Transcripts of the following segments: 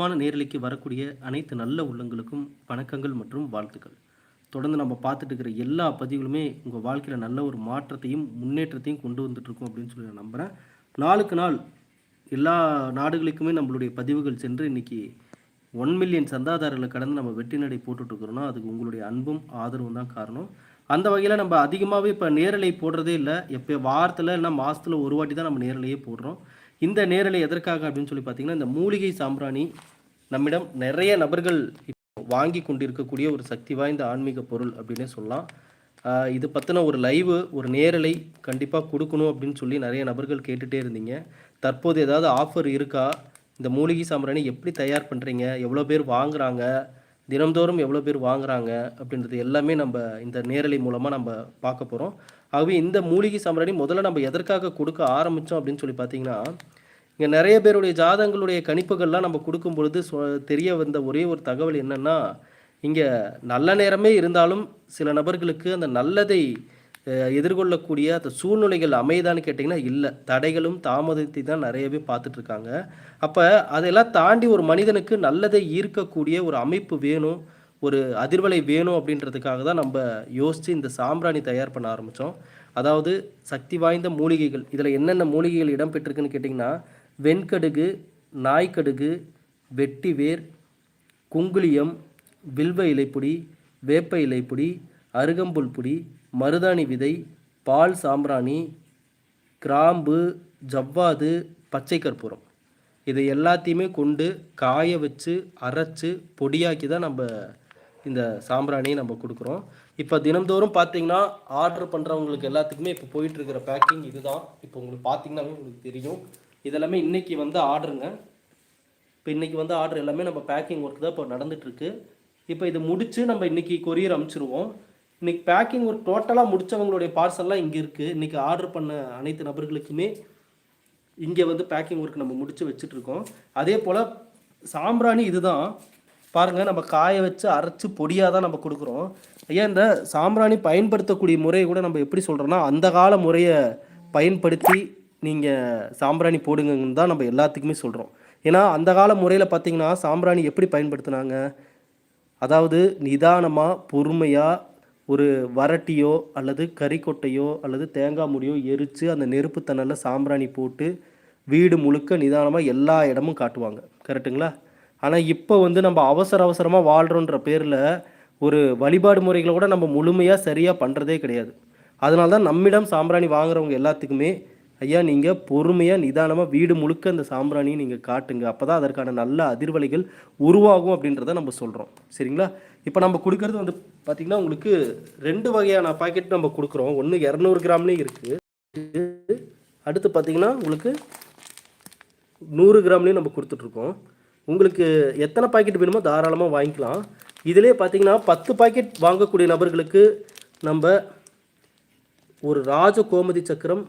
அற்புதமான நேரலைக்கு வரக்கூடிய அனைத்து நல்ல உள்ளங்களுக்கும் வணக்கங்கள் மற்றும் வாழ்த்துக்கள். தொடர்ந்து நம்ம பார்த்துட்டு இருக்கிற எல்லா பதிவுகளுமே உங்கள் வாழ்க்கையில் நல்ல ஒரு மாற்றத்தையும் முன்னேற்றத்தையும் கொண்டு வந்துட்டுருக்கும் அப்படின்னு சொல்லி நான் நம்புகிறேன் நாளுக்கு நாள் எல்லா நாடுகளுக்குமே நம்மளுடைய பதிவுகள் சென்று இன்னைக்கு ஒன் மில்லியன் சந்தாதாரர்களை கடந்து நம்ம வெற்றி நடை போட்டுட்ருக்குறோன்னா அதுக்கு உங்களுடைய அன்பும் ஆதரவும் தான் காரணம். அந்த வகையில் நம்ம அதிகமாகவே இப்போ நேரலை போடுறதே இல்லை. எப்போ வாரத்தில் இல்லைன்னா மாதத்தில் ஒரு வாட்டி தான் நம்ம நேரலையே போடுறோம். இந்த நேரலை எதற்காக அப்படின்னு சொல்லி பார்த்தீங்கன்னா இந்த மூலிகை சாம்பிராணி நம்மிடம் நிறைய நபர்கள் வாங்கி கொண்டிருக்கக்கூடிய ஒரு சக்தி வாய்ந்த ஆன்மீக பொருள் அப்படின்னே சொல்லலாம். இது பற்றின ஒரு லைவு ஒரு நேரலை கண்டிப்பாக கொடுக்கணும் அப்படின்னு சொல்லி நிறைய நபர்கள் கேட்டுகிட்டே இருந்தீங்க. தற்போது ஏதாவது ஆஃபர் இருக்கா? இந்த மூலிகை சாம்பிராணி எப்படி தயார் பண்ணுறீங்க எவ்வளோ பேர் வாங்குறாங்க? தினம்தோறும் எவ்வளோ பேர் வாங்குறாங்க? அப்படின்றது எல்லாமே நம்ம இந்த நேரலை மூலமாக நம்ம பார்க்க போகிறோம் ஆகவே இந்த மூலிகை சாம்பிராணி முதல்ல நம்ம எதற்காக கொடுக்க ஆரம்பித்தோம் அப்படின்னு சொல்லி பார்த்தீங்கன்னா இங்கே நிறைய பேருடைய ஜாதகங்களுடைய கணிப்புகள்லாம் நம்ம கொடுக்கும் பொழுது தெரிய வந்த ஒரே ஒரு தகவல் என்னென்னா இங்கே நல்ல நேரமே இருந்தாலும் சில நபர்களுக்கு அந்த நல்லதை எதிர்கொள்ளக்கூடிய அந்த சூழ்நிலைகள் அமைதான்னு கேட்டிங்கன்னா இல்லை. தடைகளும் தாமதத்தை தான் நிறையவே பார்த்துட்ருக்காங்க. அப்போ அதெல்லாம் தாண்டி ஒரு மனிதனுக்கு நல்லதை ஈர்க்கக்கூடிய ஒரு அமைப்பு வேணும் ஒரு அதிர்வலை வேணும் அப்படின்றதுக்காக தான் நம்ம யோசித்து இந்த சாம்பிராணி தயார் பண்ண ஆரம்பித்தோம் அதாவது சக்தி வாய்ந்த மூலிகைகள். இதில் என்னென்ன மூலிகைகள் இடம்பெற்றிருக்குன்னு கேட்டிங்கன்னா வெண்கடுகு நாய்க்கடுகு வெட்டிவேர் குங்குளியம் வில்வ இலைப்பொடி வேப்ப இலைப்பொடி அருகம்புல் பொடி மருதாணி விதை பால் சாம்பிராணி கிராம்பு ஜவ்வாது பச்சை கற்பூரம். இதை எல்லாத்தையுமே கொண்டு காய வச்சு அரைச்சி பொடியாக்கி தான் நம்ம இந்த சாம்பிராணியை நம்ம கொடுக்குறோம். இப்போ தினம்தோறும் பார்த்தீங்கன்னா ஆர்டர் பண்ணுறவங்களுக்கு எல்லாத்துக்குமே இப்போ போயிட்டுருக்கிற பேக்கிங் இதுதான். இப்போ உங்களுக்கு பார்த்தீங்கன்னாவே உங்களுக்கு தெரியும். இதெல்லாமே இன்றைக்கி வந்து ஆர்டருங்க. இப்போ இன்றைக்கி வந்து ஆர்டர் எல்லாமே நம்ம பேக்கிங் ஒர்க் தான் இப்போ நடந்துகிட்ருக்கு இப்போ இது முடித்து நம்ம இன்றைக்கி கொரியர் அனுப்பிச்சிருவோம் இன்றைக்கி பேக்கிங் ஒர்க் டோட்டலாக முடித்தவங்களுடைய பார்சல்லாம் இங்கே இருக்குது இன்றைக்கி ஆர்டர் பண்ண அனைத்து நபர்களுக்குமே இங்கே வந்து பேக்கிங் ஒர்க் நம்ம முடித்து வச்சுட்ருக்கோம் அதே போல் சாம்பிராணி இதுதான். பாருங்கள் நம்ம காய வச்சு அரைச்சி பொடியாக தான் நம்ம கொடுக்குறோம். ஐயா இந்த சாம்பிராணி பயன்படுத்தக்கூடிய முறையை கூட நம்ம எப்படி சொல்கிறோன்னா அந்த கால முறையை பயன்படுத்தி நீங்கள் சாம்பிராணி போடுங்கன்னு தான் நம்ம எல்லாத்துக்குமே சொல்கிறோம் ஏன்னா அந்த கால முறையில் பார்த்தீங்கன்னா சாம்பிராணி எப்படி பயன்படுத்துனாங்க? அதாவது நிதானமாக பொறுமையாக ஒரு வரட்டியோ அல்லது கறிக்கொட்டையோ அல்லது தேங்காய் முடியோ எரித்து அந்த நெருப்பு தணலில் சாம்பிராணி போட்டு வீடு முழுக்க நிதானமாக எல்லா இடமும் காட்டுவாங்க. கரெக்ட்டுங்களா? ஆனால் இப்போ வந்து நம்ம அவசர அவசரமாக வாழ்கிறோன்ற பேரில் ஒரு வழிபாடு முறைகளை கூட நம்ம முழுமையாக சரியாக பண்ணுறதே கிடையாது. அதனால தான் நம்மிடம் சாம்பிராணி வாங்குறவங்க எல்லாத்துக்குமே ஐயா நீங்கள் பொறுமையாக நிதானமாக வீடு முழுக்க அந்த சாம்பிராணியை நீங்கள் காட்டுங்க. அப்போ தான் அதற்கான நல்ல அதிர்வலைகள் உருவாகும் அப்படின்றத நம்ம சொல்கிறோம் சரிங்களா? இப்போ நம்ம கொடுக்கறது வந்து பார்த்திங்கன்னா உங்களுக்கு ரெண்டு வகையான பாக்கெட் நம்ம கொடுக்குறோம். ஒன்று இரநூறு கிராம்லேயும் இருக்குது அடுத்து பார்த்திங்கன்னா உங்களுக்கு நூறு கிராம்லேயும் நம்ம கொடுத்துட்ருக்கோம். உங்களுக்கு எத்தனை பாக்கெட் வேணுமோ தாராளமாக வாங்கிக்கலாம். இதிலே பார்த்தீங்கன்னா பத்து பாக்கெட் வாங்கக்கூடிய நபர்களுக்கு நம்ம ஒரு ராஜ கோமதி சக்கரம்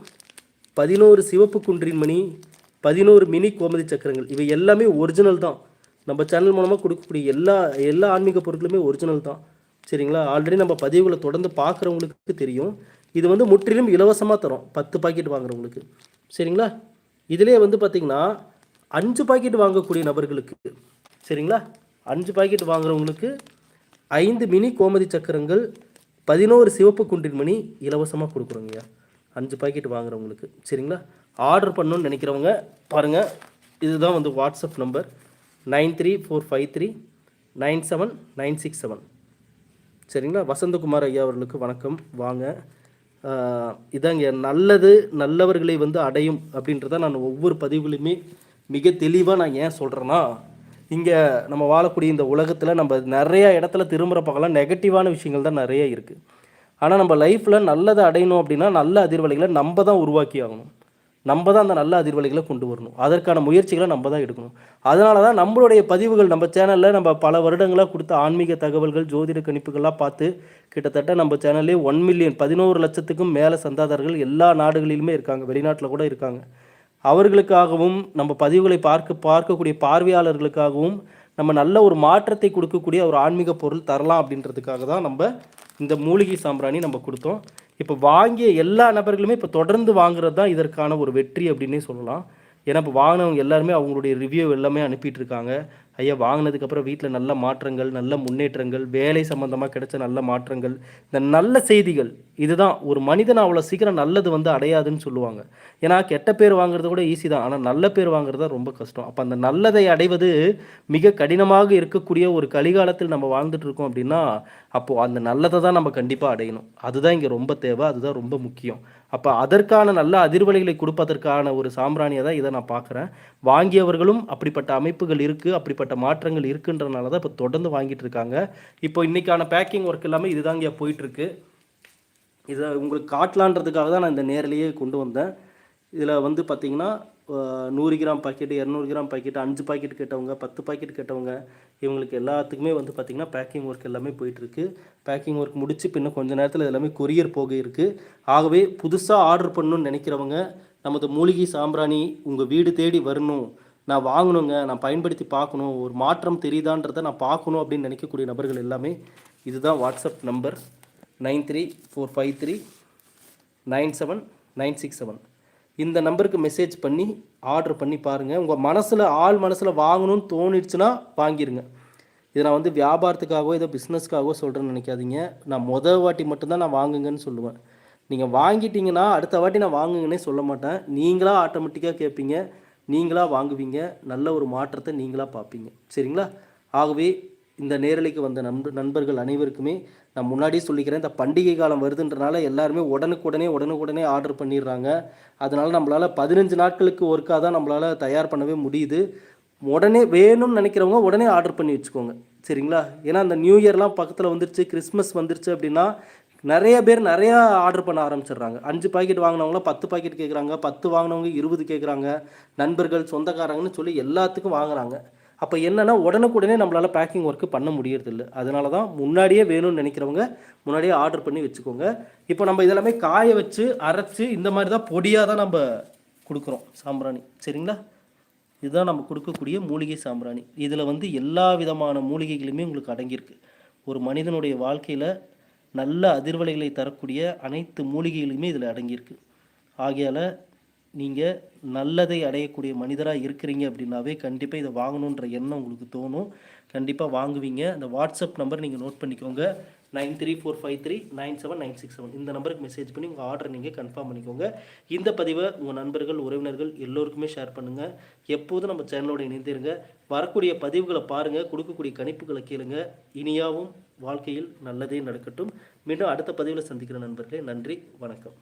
பதினோரு சிவப்பு குன்றின் மணி பதினோரு மினி கோமதி சக்கரங்கள். இவை எல்லாமே ஒரிஜினல் தான். நம்ம சேனல் மூலமாக கொடுக்கக்கூடிய எல்லா எல்லா ஆன்மீக பொருட்களுமே ஒரிஜினல் தான். சரிங்களா? ஆல்ரெடி நம்ம பதிவுகளை தொடர்ந்து பார்க்குறவங்களுக்கு தெரியும். இது வந்து முற்றிலும் இலவசமாக தரோம். பத்து பாக்கெட் வாங்குறவங்களுக்கு. சரிங்களா? இதிலே வந்து பார்த்திங்கன்னா அஞ்சு பாக்கெட் வாங்கக்கூடிய நபர்களுக்கு சரிங்களா? அஞ்சு பாக்கெட் வாங்குறவங்களுக்கு ஐந்து மினி கோமதி சக்கரங்கள் பதினோரு சிவப்பு குன்றின் மணி இலவசமாக கொடுக்குறோங்கய்யா. அஞ்சு பாக்கெட் வாங்குறவங்களுக்கு. சரிங்களா? ஆர்டர் பண்ணணும்னு நினைக்கிறவங்க பாருங்கள் இதுதான் வந்து WhatsApp number nine three four five three nine seven nine six seven. சரிங்களா? வசந்தகுமார் ஐயா அவர்களுக்கு வணக்கம். வாங்க. இதாங்க நல்லது நல்லவர்களை வந்து அடையும் அப்படின்றத நான் ஒவ்வொரு பதிவுலையுமே மிக தெளிவாக நான் ஏன் சொல்கிறேன்னா இங்கே நம்ம வாழக்கூடிய இந்த உலகத்தில் நம்ம நிறையா இடத்துல திரும்புகிற பக்கம்லாம் நெகட்டிவான விஷயங்கள் தான் நிறைய இருக்குது ஆனால் நம்ம லைஃப்பில் நல்லதை அடையணும் அப்படின்னா நல்ல அதிர்வலைகளை நம்ம தான் உருவாக்கி ஆகணும் நம்ம தான் அந்த நல்ல அதிர்வலைகளை கொண்டு வரணும். அதற்கான முயற்சிகளை நம்ம தான் எடுக்கணும். அதனால தான் நம்மளுடைய பதிவுகள் நம்ம சேனலில் நம்ம பல வருடங்களாக கொடுத்த ஆன்மீக தகவல்கள் ஜோதிட கணிப்புகள்லாம் பார்த்து கிட்டத்தட்ட நம்ம சேனல்லே ஒன் மில்லியன் பதினோரு லட்சத்துக்கும் மேலே சந்தாதாரர்கள் எல்லா நாடுகளிலுமே இருக்காங்க. வெளிநாட்டில் கூட இருக்காங்க. அவர்களுக்காகவும் நம்ம பதிவுகளை பார்க்க பார்க்கக்கூடிய பார்வையாளர்களுக்காகவும் நம்ம நல்ல ஒரு மாற்றத்தை கொடுக்கக்கூடிய ஒரு ஆன்மீக பொருள் தரலாம் அப்படின்றதுக்காக தான் நம்ம இந்த மூலிகை சாம்பிராணி நம்ம கொடுத்தோம். இப்போ வாங்கிய எல்லா நபர்களுமே இப்போ தொடர்ந்து வாங்குறது தான் இதற்கான ஒரு வெற்றி அப்படின்னே சொல்லலாம். ஏன்னா இப்போ வாங்கினவங்க எல்லாருமே அவங்களுடைய ரிவ்யூ எல்லாமே அனுப்பிட்டு இருக்காங்க. ஐயா வாங்கினதுக்கப்புறம் வீட்டில் நல்ல மாற்றங்கள் நல்ல முன்னேற்றங்கள் வேலை சம்மந்தமாக கிடைச்ச நல்ல மாற்றங்கள் இந்த நல்ல செய்திகள் இதுதான். ஒரு மனிதன் அவ்வளோ சீக்கிரம் நல்லது வந்து அடையாதுன்னு சொல்லுவாங்க. ஏன்னா கெட்ட பேர் வாங்குறது கூட ஈஸி தான். ஆனால் நல்ல பேர் வாங்குறது தான் ரொம்ப கஷ்டம். அப்போ அந்த நல்லதை அடைவது மிக கடினமாக இருக்கக்கூடிய ஒரு கலிகாலத்தில் நம்ம வாழ்ந்துட்டு இருக்கோம் அப்படின்னா அப்போது அந்த நல்லதை தான் நம்ம கண்டிப்பாக அடையணும். அதுதான் இங்கே ரொம்ப தேவை அதுதான் ரொம்ப முக்கியம். அப்போ அதற்கான நல்ல அதிர்வலைகளை கொடுப்பதற்கான ஒரு சாம்பிராணியை தான் இதை நான் பார்க்குறேன். வாங்கியவர்களும் அப்படிப்பட்ட அமைப்புகள் இருக்குது அப்படிப்பட்ட மாற்றங்கள் இருக்குன்றனால தான் இப்போ தொடர்ந்து வாங்கிட்டு இருக்காங்க. இப்போ இன்றைக்கான பேக்கிங் ஒர்க் எல்லாமே இதுதாங்க போயிட்டுருக்கு. இதை உங்களுக்கு காட்டலான்றதுக்காக தான் நான் இந்த நேரிலேயே கொண்டு வந்தேன். இதில் வந்து பார்த்திங்கன்னா நூறு கிராம் பாக்கெட்டு இரநூறு கிராம் பாக்கெட்டு அஞ்சு பாக்கெட் கேட்டவங்க பத்து பாக்கெட் கேட்டவங்க இவங்களுக்கு எல்லாத்துக்குமே வந்து பார்த்திங்கன்னா பேக்கிங் ஒர்க் எல்லாமே போயிட்டுருக்கு. பேக்கிங் ஒர்க் முடிச்சு இன்னும் கொஞ்சம் நேரத்தில் எல்லாமே கொரியர் போக இருக்குது ஆகவே புதுசாக ஆர்டர் பண்ணணும்னு நினைக்கிறவங்க நமது மூலிகை சாம்பிராணி உங்கள் வீடு தேடி வரணும். நான் வாங்கணுங்க நான் பயன்படுத்தி பார்க்கணும் ஒரு மாற்றம் தெரியுதான்றதை நான் பார்க்கணும் அப்படின்னு நினைக்கக்கூடிய நபர்கள் எல்லாமே இதுதான் WhatsApp number. Nine three four five three nine seven nine six seven. இந்த நம்பருக்கு மெசேஜ் பண்ணி ஆர்டர் பண்ணி பாருங்கள் உங்கள் மனசில் ஆள் மனசில் வாங்கணும்னு தோணிடுச்சுன்னா வாங்கிடுங்க இதை நான் வந்து வியாபாரத்துக்காகவோ ஏதோ பிஸ்னஸ்க்காகவோ சொல்கிறேன்னு நினைக்காதீங்க. நான் முதல் வாட்டி மட்டும்தான் நான் வாங்குங்கன்னு சொல்லுவேன். நீங்கள் வாங்கிட்டீங்கன்னா அடுத்த வாட்டி நான் வாங்குங்கன்னே சொல்ல மாட்டேன். நீங்களாக ஆட்டோமேட்டிக்காக கேட்பீங்க நீங்களாக வாங்குவீங்க நல்ல ஒரு மாற்றத்தை நீங்களாக பார்ப்பீங்க. சரிங்களா? ஆகவே இந்த நேரலைக்கு வந்த நண்ப நண்பர்கள் அனைவருக்குமே நான் முன்னாடியே சொல்லிக்கிறேன் இந்த பண்டிகை காலம் வருதுன்றனால எல்லாருமே உடனுக்குடனே உடனுக்குடனே ஆர்டர் பண்ணிடுறாங்க. அதனால் நம்மளால் பதினஞ்சு நாட்களுக்கு ஒர்க்காக தான் நம்மளால் தயார் பண்ணவே முடியுது. உடனே வேணும்னு நினைக்கிறவங்க உடனே ஆர்டர் பண்ணி வச்சுக்கோங்க. சரிங்களா? ஏன்னா அந்த நியூ இயர்லாம் பக்கத்தில் வந்துருச்சு கிறிஸ்மஸ் வந்துருச்சு அப்படின்னா நிறைய பேர் நிறையா ஆர்டர் பண்ண ஆரம்பிச்சிடுறாங்க. அஞ்சு பாக்கெட் வாங்கினவங்கள பத்து பாக்கெட் கேட்குறாங்க பத்து வாங்கினவங்க இருபது கேட்குறாங்க நண்பர்கள் சொந்தக்காரங்கன்னு சொல்லி எல்லாத்துக்கும் வாங்குறாங்க. அப்போ என்னென்னா உடனுக்குடனே நம்மளால் பேக்கிங் ஒர்க்கு பண்ண முடியறதில்ல. அதனால தான் முன்னாடியே வேணும்னு நினைக்கிறவங்க முன்னாடியே ஆர்டர் பண்ணி வச்சுக்கோங்க. இப்போ நம்ம இதெல்லாமே காய வச்சு அரைச்சு இந்த மாதிரி தான் பொடியாக தான் நம்ம கொடுக்குறோம் சாம்பிராணி. சரிங்களா? இதுதான் நம்ம கொடுக்கக்கூடிய மூலிகை சாம்பிராணி. இதில் வந்து எல்லா விதமான மூலிகைகளுமே உங்களுக்கு அடங்கியிருக்கு. ஒரு மனிதனுடைய வாழ்க்கையில் நல்ல அதிர்வலைகளை தரக்கூடிய அனைத்து மூலிகைகளுமே இதில் அடங்கியிருக்கு. ஆகையால் நீங்கள் நல்லதை அடையக்கூடிய மனிதராக இருக்கிறீங்க அப்படின்னாவே கண்டிப்பாக இதை வாங்கணுன்ற எண்ணம் உங்களுக்கு தோணும். கண்டிப்பாக வாங்குவீங்க. அந்த வாட்ஸ்அப் நம்பர் நீங்கள் நோட் பண்ணிக்கோங்க. Nine three four five three nine seven nine six seven. இந்த நம்பருக்கு மெசேஜ் பண்ணி உங்கள் ஆர்டர் நீங்கள் கன்ஃபார்ம் பண்ணிக்கோங்க. இந்த பதிவை உங்கள் நண்பர்கள் உறவினர்கள் எல்லோருக்குமே ஷேர் பண்ணுங்கள் எப்போதும் நம்ம சேனலோட இணைந்திருங்க. வரக்கூடிய பதிவுகளை பாருங்கள் கொடுக்கக்கூடிய கணிப்புகளை கேளுங்க. இனியாவும் வாழ்க்கையில் நல்லதே நடக்கட்டும். மீண்டும் அடுத்த பதிவில் சந்திக்கிற நண்பர்களே நன்றி வணக்கம்.